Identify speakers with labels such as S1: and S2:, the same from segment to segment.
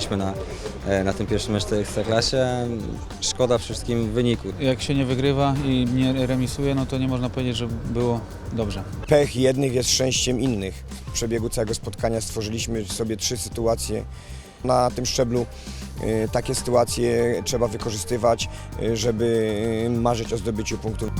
S1: czekaliśmy na, e, na ten pierwszy mecz w tej Ekstraklasie. Szkoda wszystkim wyniku.
S2: Jak się nie wygrywa i nie remisuje, no to nie można powiedzieć, że było dobrze.
S3: Pech jednych jest szczęściem innych. W przebiegu całego spotkania stworzyliśmy sobie trzy sytuacje. Na tym szczeblu y, takie sytuacje trzeba wykorzystywać, y, żeby marzyć o zdobyciu punktów.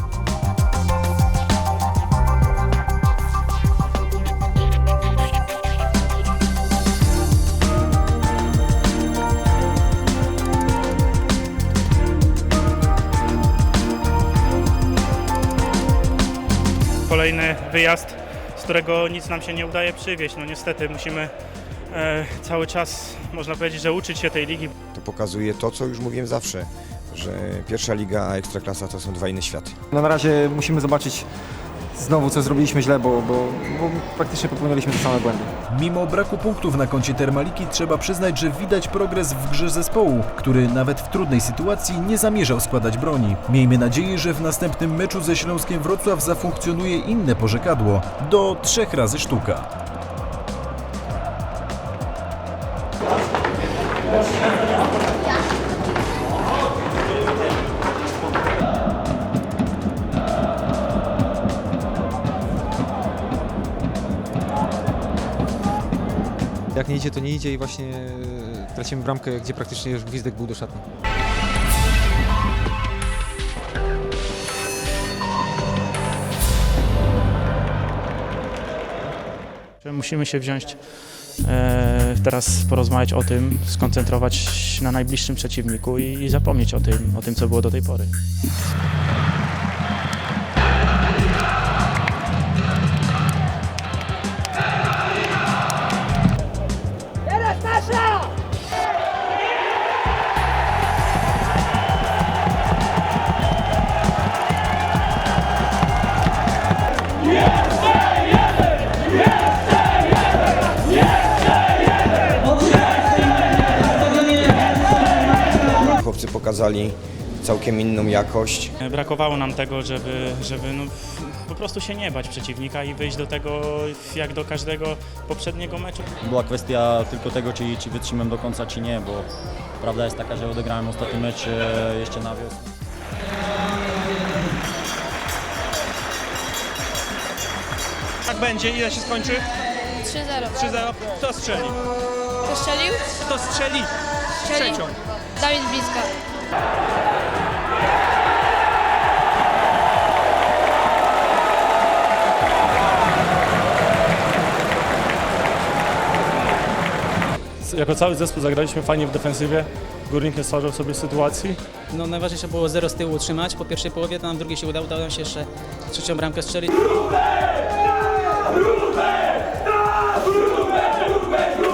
S4: Kolejny wyjazd, z którego nic nam się nie udaje przywieźć. No niestety musimy e, cały czas, można powiedzieć, że uczyć się tej ligi.
S3: To pokazuje to, co już mówiłem zawsze, że pierwsza liga a ekstraklasa to są dwa inne światy.
S5: No na razie musimy zobaczyć znowu, co zrobiliśmy źle, bo, bo, bo praktycznie popełnialiśmy te same błędy.
S6: Mimo braku punktów na koncie Termaliki trzeba przyznać, że widać progres w grze zespołu, który nawet w trudnej sytuacji nie zamierzał składać broni. Miejmy nadzieję, że w następnym meczu ze Śląskiem Wrocław zafunkcjonuje inne porzekadło do trzech razy sztuka.
S7: Idzie, i właśnie e, tracimy bramkę, gdzie praktycznie już gwizdek był do szatni.
S4: Musimy się wziąć e, teraz porozmawiać o tym, skoncentrować się na najbliższym przeciwniku i zapomnieć o tym, o tym, co było do tej pory.
S3: Pokazali całkiem inną jakość.
S4: Brakowało nam tego, żeby, żeby no, po prostu się nie bać przeciwnika i wyjść do tego jak do każdego poprzedniego meczu.
S8: była kwestia tylko tego, czy, czy wytrzymam do końca, czy nie, bo prawda jest taka, że odegrałem ostatni mecz e, jeszcze na wiosnę.
S9: Tak będzie, ile się skończy?
S10: 3-0.
S9: 3-0. Kto strzeli?
S10: Kto strzelił?
S9: Kto strzeli?
S10: Strzelił.
S9: Trzecią.
S10: Dawid Bliska.
S9: Jako cały zespół zagraliśmy fajnie w defensywie. Górnik nie stwarzał sobie sytuacji.
S2: No najważniejsze było zero z tyłu utrzymać po pierwszej połowie, to nam w drugiej się udało, udało nam się jeszcze trzecią bramkę strzelić.
S11: takie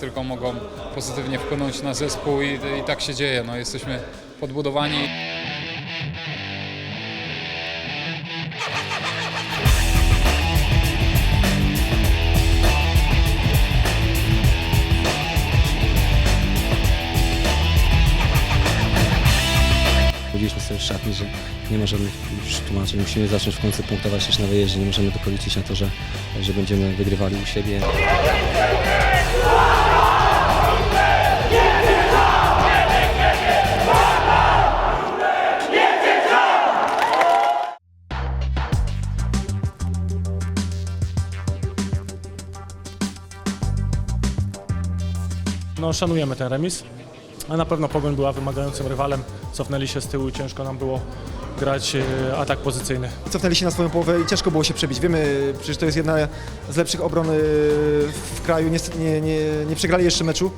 S11: tylko mogą pozytywnie wpłynąć na zespół i, i tak się dzieje. No, jesteśmy podbudowani.
S1: Powiedzieliśmy sobie w szatni, że nie ma żadnych już tłumaczeń. Musimy zacząć w końcu punktować też na wyjeździe. Nie możemy tylko liczyć na to, że, że będziemy wygrywali u siebie.
S9: Szanujemy ten remis. A na pewno Pogoń była wymagającym rywalem. Cofnęli się z tyłu i ciężko nam było grać e, atak pozycyjny.
S5: Cofnęli się na swoją połowę i ciężko było się przebić. Wiemy, przecież to jest jedna z lepszych obron y, w kraju. Nie, nie, nie przegrali jeszcze meczu.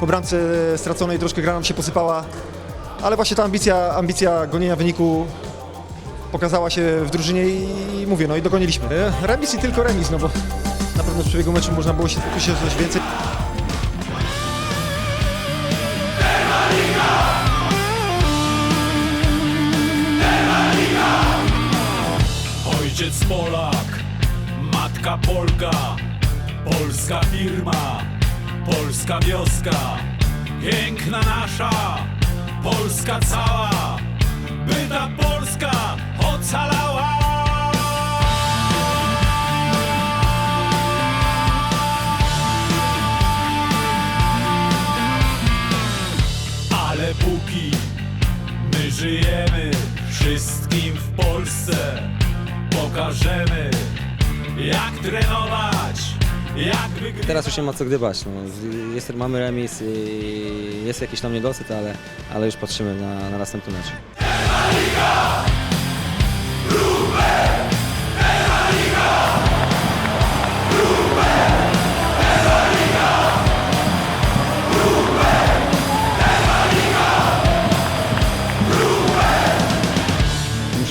S5: Po bramce straconej troszkę gra nam się posypała, ale właśnie ta ambicja, ambicja gonienia wyniku pokazała się w drużynie i mówię, no i dogoniliśmy. E, Remis i tylko remis, no bo na pewno w przebiegu meczu można było się skupić się coś więcej.
S12: Ojciec Polak, matka Polka, polska firma, polska wioska, piękna nasza, Polska cała, by ta Polska ocalała. Ale póki my żyjemy, wszystkim w Polsce pokażemy, jak trenować.
S1: Teraz już nie ma co gdybać. No. Jest, mamy remis, i jest jakiś tam niedosyt, ale, ale już patrzymy na, na następny mecz.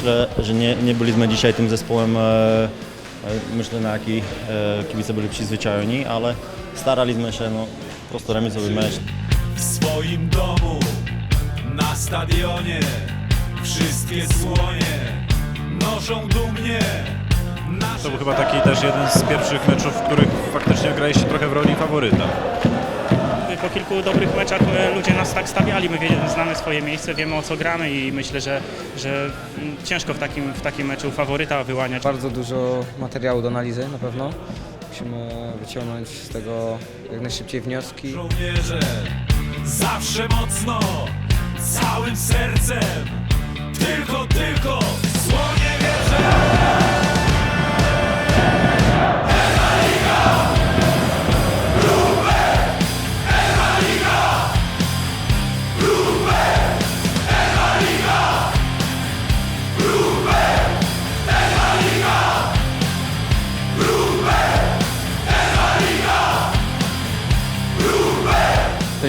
S8: Myślę, że nie, nie byliśmy dzisiaj tym zespołem, e, e, myślę, na jaki e, kibice byli przyzwyczajeni, ale staraliśmy się, no, po prostu remisowy mecz.
S12: w swoim domu, na stadionie, wszystkie słonie noszą dumnie
S9: To był chyba taki też jeden z pierwszych meczów, w których faktycznie graliście trochę w roli faworyta.
S4: Po kilku dobrych meczach my, ludzie nas tak stawiali, my wie, znamy swoje miejsce, wiemy o co gramy i myślę, że, że mm, ciężko w takim, w takim meczu faworyta wyłaniać.
S1: Bardzo dużo materiału do analizy na pewno. Musimy wyciągnąć z tego jak najszybciej wnioski.
S12: żołnierze. Zawsze mocno, całym sercem, tylko, tylko w zło nie wierzę.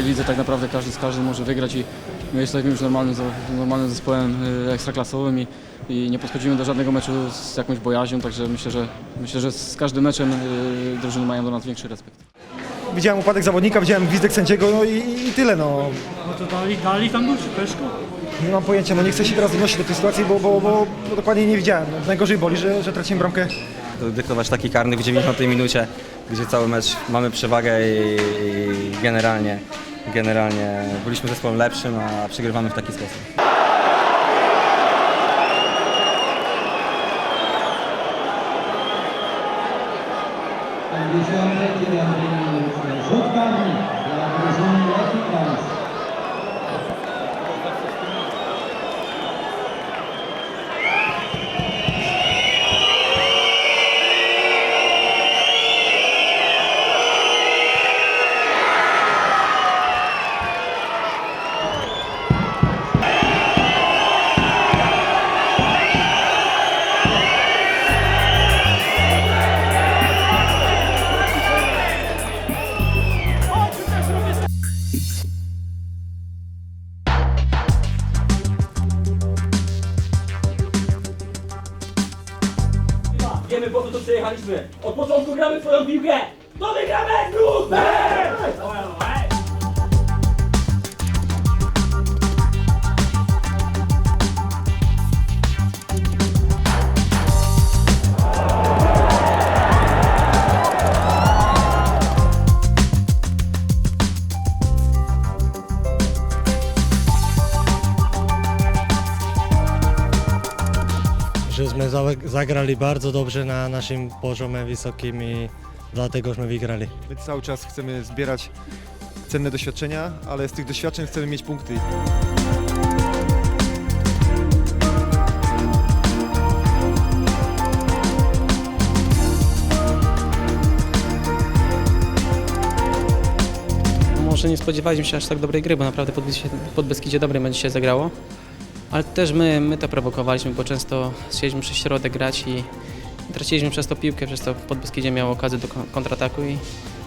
S13: Tej lidze tak naprawdę każdy z każdym może wygrać i my jesteśmy już normalnym, normalnym zespołem y, ekstraklasowym i, i nie podchodzimy do żadnego meczu z jakąś bojaźnią, także myślę, że myślę, że z każdym meczem y, drużyny mają do nas większy respekt.
S5: Widziałem upadek zawodnika, widziałem gwizdek sędziego, no i, i tyle, no.
S4: No to dali, dali tam duszy, Peszko?
S5: Nie mam pojęcia, no nie chcę się teraz odnosić do tej sytuacji, bo, bo, bo, bo dokładnie nie widziałem. No, najgorzej boli, że, że traciłem bramkę
S1: Dyktować taki karny w 90 minucie, gdzie cały mecz mamy przewagę i, i generalnie, generalnie byliśmy zespołem lepszym, a przegrywamy w taki sposób.
S12: Od początku gramy swoją piłkę. To wygramy! Grupę!
S13: zagrali bardzo dobrze na naszym poziomie wysokim i dlategośmy wygrali.
S5: My cały czas chcemy zbierać cenne doświadczenia, ale z tych doświadczeń chcemy mieć punkty.
S2: Może nie spodziewaliśmy się aż tak dobrej gry, bo naprawdę pod, Beskidzie dobry mecz się zagrało. Ale też my, my to prowokowaliśmy, bo często chcieliśmy przez środek grać i traciliśmy przez to piłkę, przez to pod Beskidzie miało okazję do kon- kontrataku i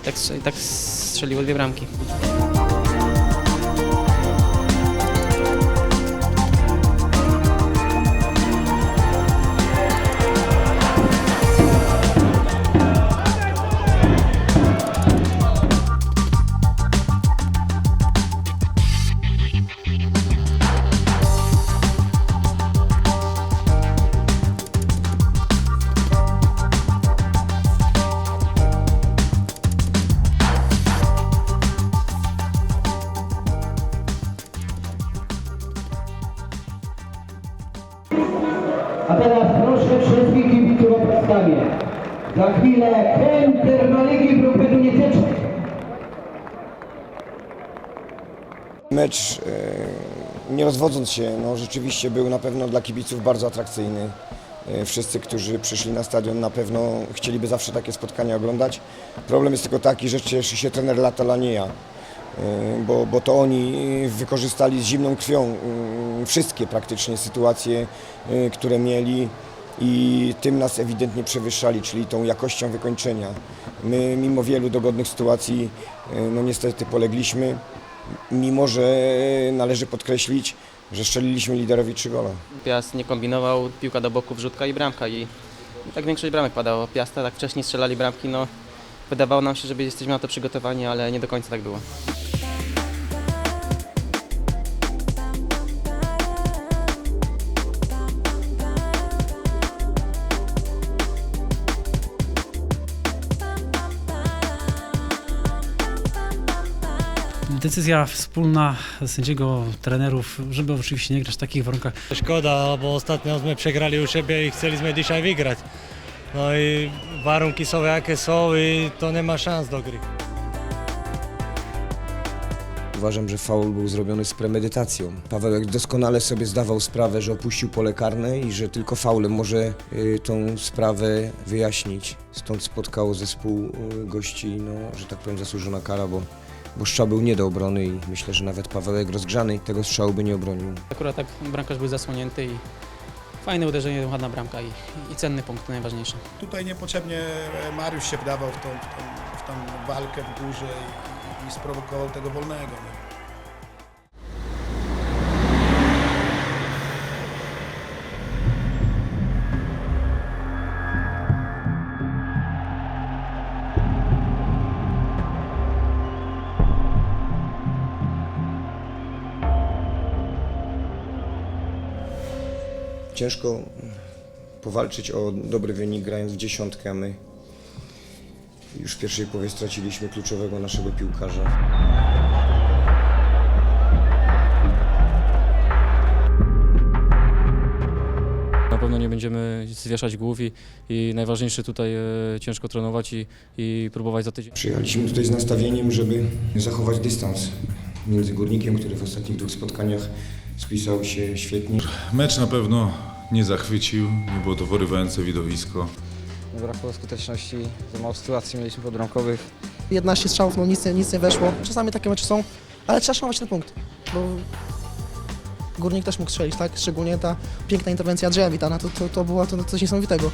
S2: tak, tak strzeliło dwie bramki.
S12: Podstawie. Za chwilę krem Termaligi grupy Doniececzek.
S3: Mecz, e, nie rozwodząc się, no, rzeczywiście był na pewno dla kibiców bardzo atrakcyjny. E, Wszyscy, którzy przyszli na stadion na pewno chcieliby zawsze takie spotkania oglądać. Problem jest tylko taki, że cieszy się trener Latola, nie ja. E, Bo, bo to oni wykorzystali z zimną krwią wszystkie praktycznie sytuacje, które mieli i tym nas ewidentnie przewyższali, czyli tą jakością wykończenia. My mimo wielu dogodnych sytuacji e, no niestety polegliśmy mimo że należy podkreślić, że strzeliliśmy liderowi trzy gola.
S2: Piast nie kombinował, piłka do boku, wrzutka i bramka i, i tak większość bramek padało. Piasta tak wcześniej strzelali bramki, no wydawało nam się, że jesteśmy na to przygotowani, ale nie do końca tak było.
S14: Decyzja wspólna sędziego, trenerów, żeby oczywiście nie grać w takich warunkach.
S15: Szkoda, bo ostatnio my przegrali u siebie i chcieliśmy dzisiaj wygrać. No i warunki są jakie są i to nie ma szans do gry.
S3: Uważam, że faul był zrobiony z premedytacją. Pawełek doskonale sobie zdawał sprawę, że opuścił pole karne i że tylko faulem może y, tą sprawę wyjaśnić. Stąd spotkało zespół y, gości, no, że tak powiem, zasłużona kara, bo, bo strzał był nie do obrony i myślę, że nawet Pawełek rozgrzany tego strzału by nie obronił.
S2: Akurat tak bramkarz był zasłonięty i fajne uderzenie, ładna bramka i, i cenny punkt, to najważniejsze.
S16: Tutaj niepotrzebnie Mariusz się wdawał w tą, w tą, w tą walkę w górze i, i sprowokował tego wolnego. No.
S3: Ciężko powalczyć o dobry wynik grając w dziesiątkę, a my już w pierwszej połowie straciliśmy kluczowego naszego piłkarza.
S13: Na pewno nie będziemy zwieszać głów i, i najważniejsze tutaj e, ciężko trenować i, i próbować za tydzień.
S3: Przyjechaliśmy tutaj z nastawieniem, żeby zachować dystans między Górnikiem, który w ostatnich dwóch spotkaniach spisał się świetnie.
S17: Mecz na pewno nie zachwycił, nie było to porywające widowisko.
S18: Brakło skuteczności, za mało sytuacji mieliśmy podbramkowych.
S19: 11 strzałów, no nic, nie- nic nie weszło. Czasami takie mecze są, ale trzeba szanować ten punkt, bo Górnik też mógł strzelić, tak? Szczególnie ta piękna interwencja Andrzeja Witana, to, to, to było to coś niesamowitego.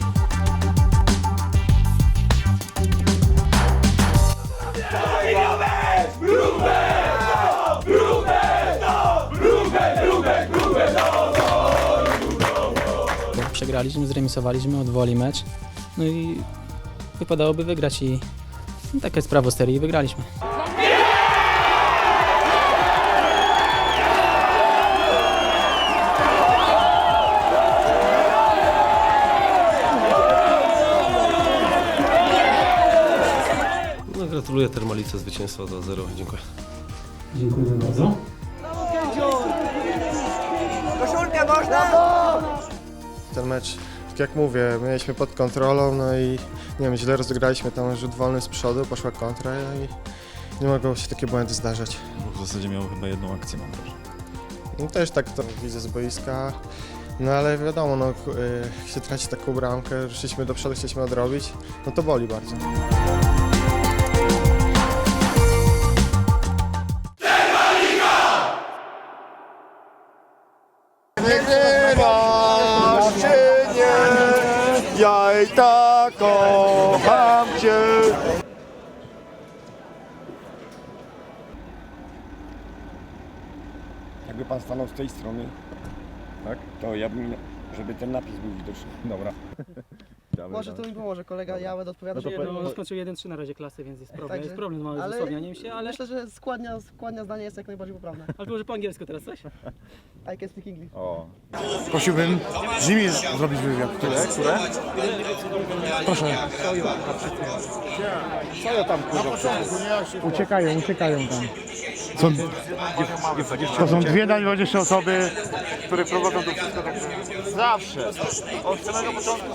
S2: Przegraliśmy, zremisowaliśmy, odwołali mecz, no i wypadałoby wygrać i no, takie jest prawo serii i wygraliśmy.
S20: No, gratuluję Termalice zwycięstwa 2-0. Dziękuję.
S14: Dziękuję bardzo.
S21: Koszulkę można?
S22: Ten mecz, tak jak mówię, mieliśmy pod kontrolą, no i nie wiem, źle rozegraliśmy tam rzut wolny z przodu, poszła kontra i nie mogą się takie błędy zdarzać.
S23: W zasadzie miał chyba jedną akcję, mam wrażenie.
S22: No też tak to widzę z boiska, no ale wiadomo, no, k- y, jak się traci taką bramkę, ruszyliśmy do przodu, chcieliśmy odrobić, no to boli bardzo.
S20: Kocham cię.
S3: Jakby pan stanął z tej strony, tak? to ja bym, żeby ten napis był widoczny. Dobra.
S19: Może to mi pomoże, kolega, ja będę odpowiadać.
S9: No, skończył 1-3 na razie klasy, więc jest problem.
S19: Także-
S9: Jest problem mały z
S19: ale
S9: wysławianiem się, ale...
S19: Myślę, że składnia, składnia zdania jest jak najbardziej poprawna.
S9: Ale może po angielsku teraz coś?
S19: I can speak English.
S20: O. Prosiłbym z nimi zrobić wywiad. Które? Które? Proszę. Co ja tam kurwa?
S24: Uciekają, uciekają tam.
S20: Są, to są dwie najważniejsze osoby, które prowadzą to wszystko. Zawsze. Od samego początku